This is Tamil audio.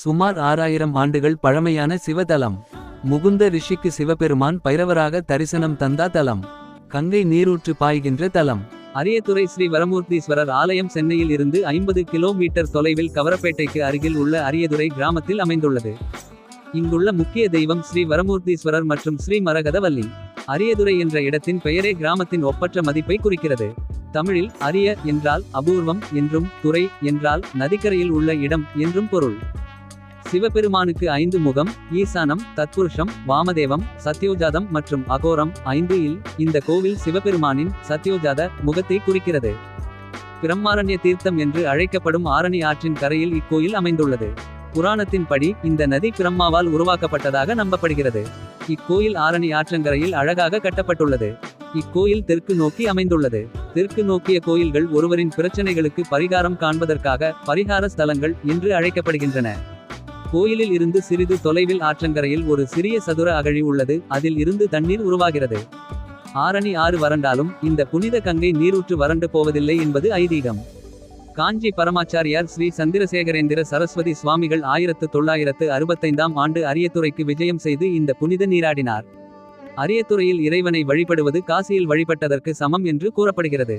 சுமார் ஆறாயிரம் ஆண்டுகள் பழமையான சிவதலம். முகுந்த ரிஷிக்கு சிவபெருமான் பைரவராக தரிசனம் தந்தா தலம். கங்கை நீரூற்று பாய்கின்ற தலம். அரியத்துறை ஸ்ரீ வரமூர்த்தீஸ்வரர் ஆலயம் சென்னையில் இருந்து ஐம்பது கிலோமீட்டர் தொலைவில் கவரப்பேட்டைக்கு அருகில் உள்ள அரியதுரை கிராமத்தில் அமைந்துள்ளது. இங்குள்ள முக்கிய தெய்வம் ஸ்ரீ வரமூர்த்தீஸ்வரர் மற்றும் ஸ்ரீ மரகதவல்லி. அரியதுரை என்ற இடத்தின் பெயரே கிராமத்தின் ஒப்பற்ற மதிப்பை குறிக்கிறது. தமிழில் அரிய என்றால் அபூர்வம் என்றும் துறை என்றால் நதிக்கரையில் உள்ள இடம் என்றும் பொருள். சிவபெருமானுக்கு ஐந்து முகம் ஈசானம் தத்புருஷம் வாமதேவம் சத்யோஜாதம் மற்றும் அகோரம் ஐந்து இல் இந்த கோவில் சிவபெருமானின் சத்யோஜாத முகத்தை குறிக்கிறது. பிரம்மாரண்ய தீர்த்தம் என்று அழைக்கப்படும் ஆரணி ஆற்றின் கரையில் இக்கோயில் அமைந்துள்ளது. புராணத்தின்படி இந்த நதி பிரம்மாவால் உருவாக்கப்பட்டதாக நம்பப்படுகிறது. இக்கோயில் ஆரணி ஆற்றங்கரையில் அழகாக கட்டப்பட்டுள்ளது. இக்கோயில் தெற்கு நோக்கி அமைந்துள்ளது. தெற்கு நோக்கிய கோயில்கள் ஒருவரின் பிரச்சனைகளுக்கு பரிகாரம் காண்பதற்காக பரிகார ஸ்தலங்கள் என்று அழைக்கப்படுகின்றன. கோயிலில் இருந்து சிறிது தொலைவில் ஆற்றங்கரையில் ஒரு சிறிய சதுர அகழி உள்ளது. அதில் இருந்து தண்ணீர் உருவாகிறது. ஆரணி ஆறு வறண்டாலும் இந்த புனித கங்கை நீரூற்று வறண்டு போவதில்லை என்பது ஐதீகம். காஞ்சி பரமாச்சாரியார் ஸ்ரீ சந்திரசேகரேந்திர சரஸ்வதி சுவாமிகள் ஆயிரத்து தொள்ளாயிரத்து அறுபத்தைந்தாம் ஆண்டு அரியத்துறைக்கு விஜயம் செய்து இந்த புனித நீராடினார். அரியத்துறையில் இறைவனை வழிபடுவது காசியில் வழிபட்டதற்கு சமம் என்று கூறப்படுகிறது.